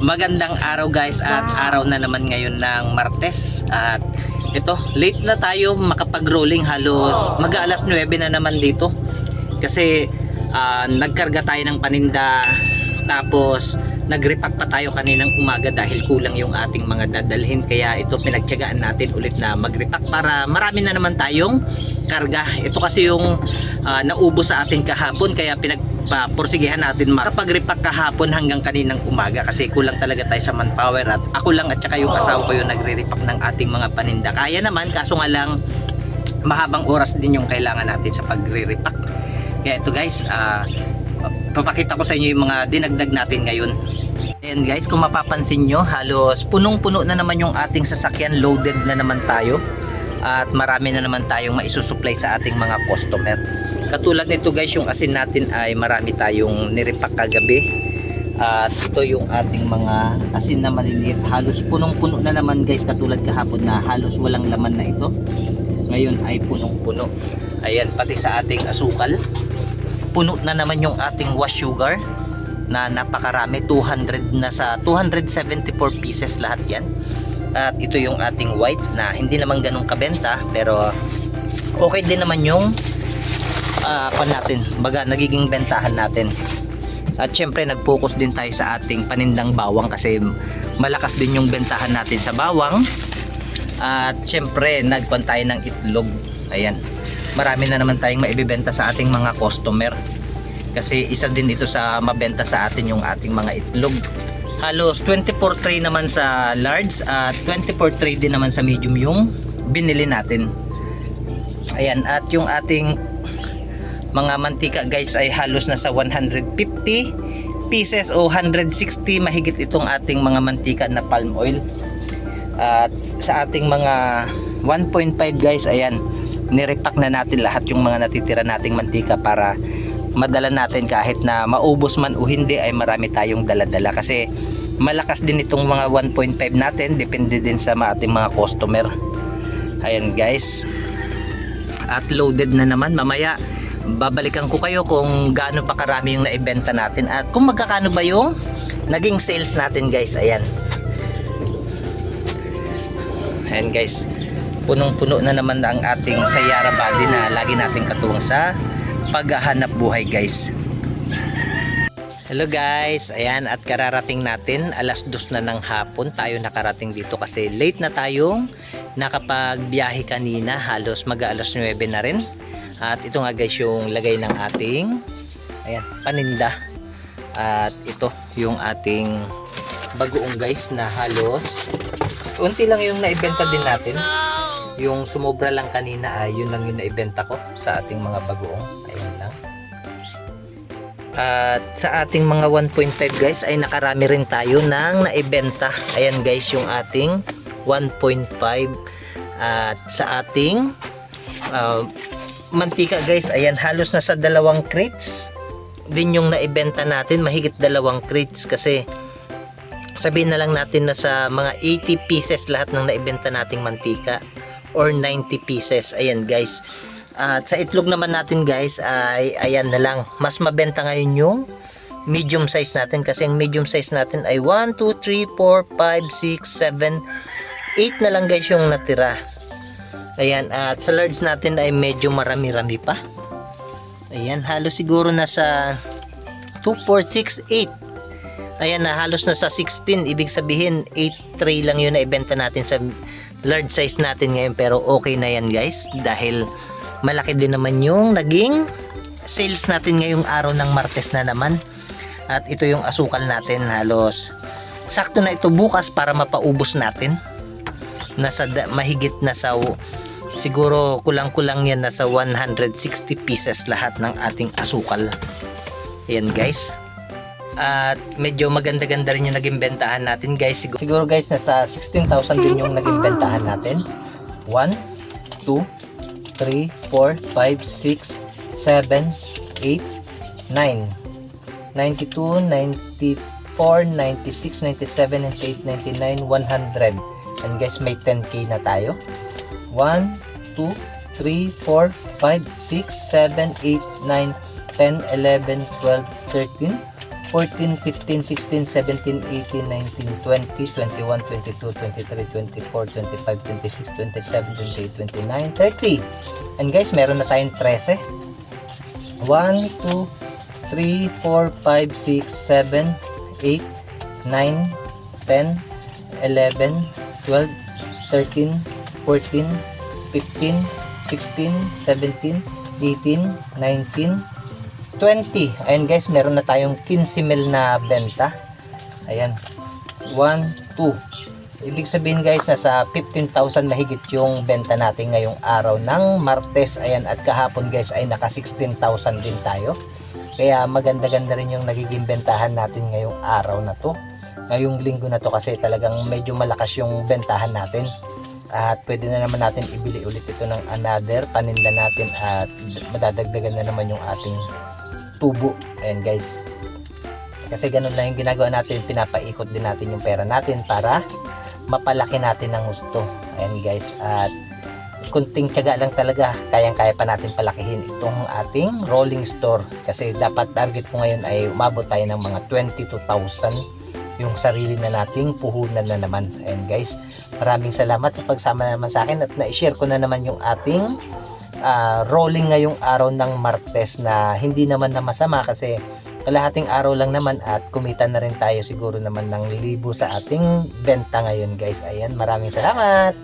Magandang araw guys at araw na naman ngayon ng Martes. At ito late na tayo makapag-rolling halos. Mag-aalas 9 na naman dito. Kasi ah, nagkarga tayo ng paninda. Tapos nag-repack pa tayo kaninang umaga dahil kulang yung ating mga dadalhin. Kaya ito pinagtiyagaan natin ulit na mag-repack para marami na naman tayong karga. Ito kasi yung ah, naubos sa atin kahapon kaya pinag pa porsigihan natin makapag-repack kahapon hanggang kaninang umaga kasi kulang talaga tayo sa manpower at ako lang at saka yung asawa ko yung nagre-repack ng ating mga paninda. Kaya naman kaso nga lang mahabang oras din yung kailangan natin sa pagre-repack. Kaya ito guys ah, papakita ko sa inyo yung mga dinagdag natin ngayon. Ayan guys, kung mapapansin nyo, halos punong-puno na naman yung ating sasakyan, loaded na naman tayo. At marami na naman tayong maisusupply sa ating mga customer. Katulad nito guys, yung asin natin ay marami tayong nirepack kagabi. At ito yung ating mga asin na maliliit. Halos punong-puno na naman guys, katulad kahapon na halos walang laman na ito. Ngayon ay punong-puno. Ayan, pati sa ating asukal. Puno na naman yung ating wash sugar na napakarami 200 na sa 274 pieces lahat yan at ito yung ating white na hindi naman ganun kabenta pero okay din naman yung uh, natin. Baga nagiging bentahan natin. At syempre nag-focus din tayo sa ating panindang bawang kasi malakas din yung bentahan natin sa bawang. At syempre nagpan tayo ng itlog. Ayan. Marami na naman tayong maibibenta sa ating mga customer. Kasi isa din ito sa mabenta sa atin yung ating mga itlog. Halos 24 tray naman sa large at 24 tray din naman sa medium yung binili natin. Ayan. At yung ating mga mantika guys ay halos nasa 150 pieces o 160 mahigit itong ating mga mantika na palm oil. At sa ating mga 1.5 guys ayan nirepack na natin lahat yung mga natitira nating mantika para madala natin kahit na maubos man o hindi ay marami tayong daladala. Kasi malakas din itong mga 1.5 natin depende din sa ating mga customer. Ayan guys. At loaded na naman. Mamaya babalikan ko kayo kung gaano pa karami yung naibenta natin at kung magkakano ba yung naging sales natin guys. Ayan. Ayan guys. Punong puno na naman ang ating Sayara body na lagi nating katuwang sa paghahanap buhay guys. Hello guys, ayan at kararating natin. Alas dos na ng hapon. Tayo nakarating dito kasi late na tayong nakapagbiyahe kanina. Halos mag alas 9 na rin at ito nga guys yung lagay ng ating ayan, paninda. At ito yung ating bagoong guys na halos unti lang yung naibenta din natin. Yung sumobra lang kanina ay yun lang yung naibenta ko sa ating mga bagoong. Ayun lang. At sa ating mga 1.5 guys ay nakarami rin tayo ng naibenta. Ayan guys yung ating 1.5 at sa ating uh, mantika guys. Ayan halos nasa dalawang crates din yung naibenta natin. Mahigit dalawang crates kasi sabihin na lang natin na sa mga 80 pieces lahat ng naibenta nating mantika or 90 pieces. Ayan guys. At sa itlog naman natin guys ay ayan na lang. Mas mabenta ngayon yung medium size natin kasi ang medium size natin ay 1, 2, 3, 4, 5, 6, 7 8 na lang guys yung natira ayan at sa large natin ay medyo marami-rami pa. Ayan halos siguro nasa 2, 4, 6, 8 ayan na halos nasa 16 ibig sabihin 8 tray lang yun na ibenta natin sa large size natin ngayon. Pero okay na yan guys. Dahil malaki din naman yung naging sales natin ngayong araw ng Martes na naman. At ito yung asukal natin halos. Sakto na ito bukas para mapaubos natin. Nasa mahigit na sa siguro kulang-kulang yan nasa 160 pieces lahat ng ating asukal. Yan guys. At medyo maganda-ganda rin yung naging bentahan natin guys. Siguro, siguro guys nasa 16,000 din yung naging bentahan natin. 1 2 3 4 5 6 7 8 9 92 94 96 97 98 99 100 and guys may 10k na tayo 1 2 3 4 5 6 7 8 9 10 11 12 13 14, 15, 16, 17, 18, 19, 20, 21, 22, 23, 24, 25, 26, 27, 28, 29, 30. And guys, meron na tayong 13. 1, 2, 3, 4, 5, 6, 7, 8, 9, 10, 11, 12, 13, 14, 15, 16, 17, 18, 19, 20. Ayan guys, meron na tayong 15 mil na benta. Ayan. 1, 2. Ibig sabihin guys, nasa 15,000 mahigit yung benta natin ngayong araw ng Martes. Ayan, at kahapon guys ay naka 16,000 din tayo. Kaya maganda-ganda rin yung nagiging bentahan natin ngayong araw na to. Ngayong linggo na to kasi talagang medyo malakas yung bentahan natin. At pwede na naman natin ibili ulit ito ng another paninda natin at madadagdagan na naman yung ating tubo. Ayan guys. Kasi ganun lang yung ginagawa natin. Pinapaikot din natin yung pera natin para mapalaki natin ng gusto. Ayan guys. At kunting tiyaga lang talaga. Kayang-kaya pa natin palakihin itong ating rolling store. Kasi dapat target ko ngayon ay umabot tayo ng mga 22,000 yung sarili na nating puhunan na naman. Ayan guys. Maraming salamat sa pagsama naman sa akin at na-share ko na naman yung ating ah, rolling ngayong araw ng Martes na hindi naman na masama kasi kalahating araw lang naman at kumita na rin tayo siguro naman ng libo sa ating benta ngayon guys. Ayan, maraming salamat!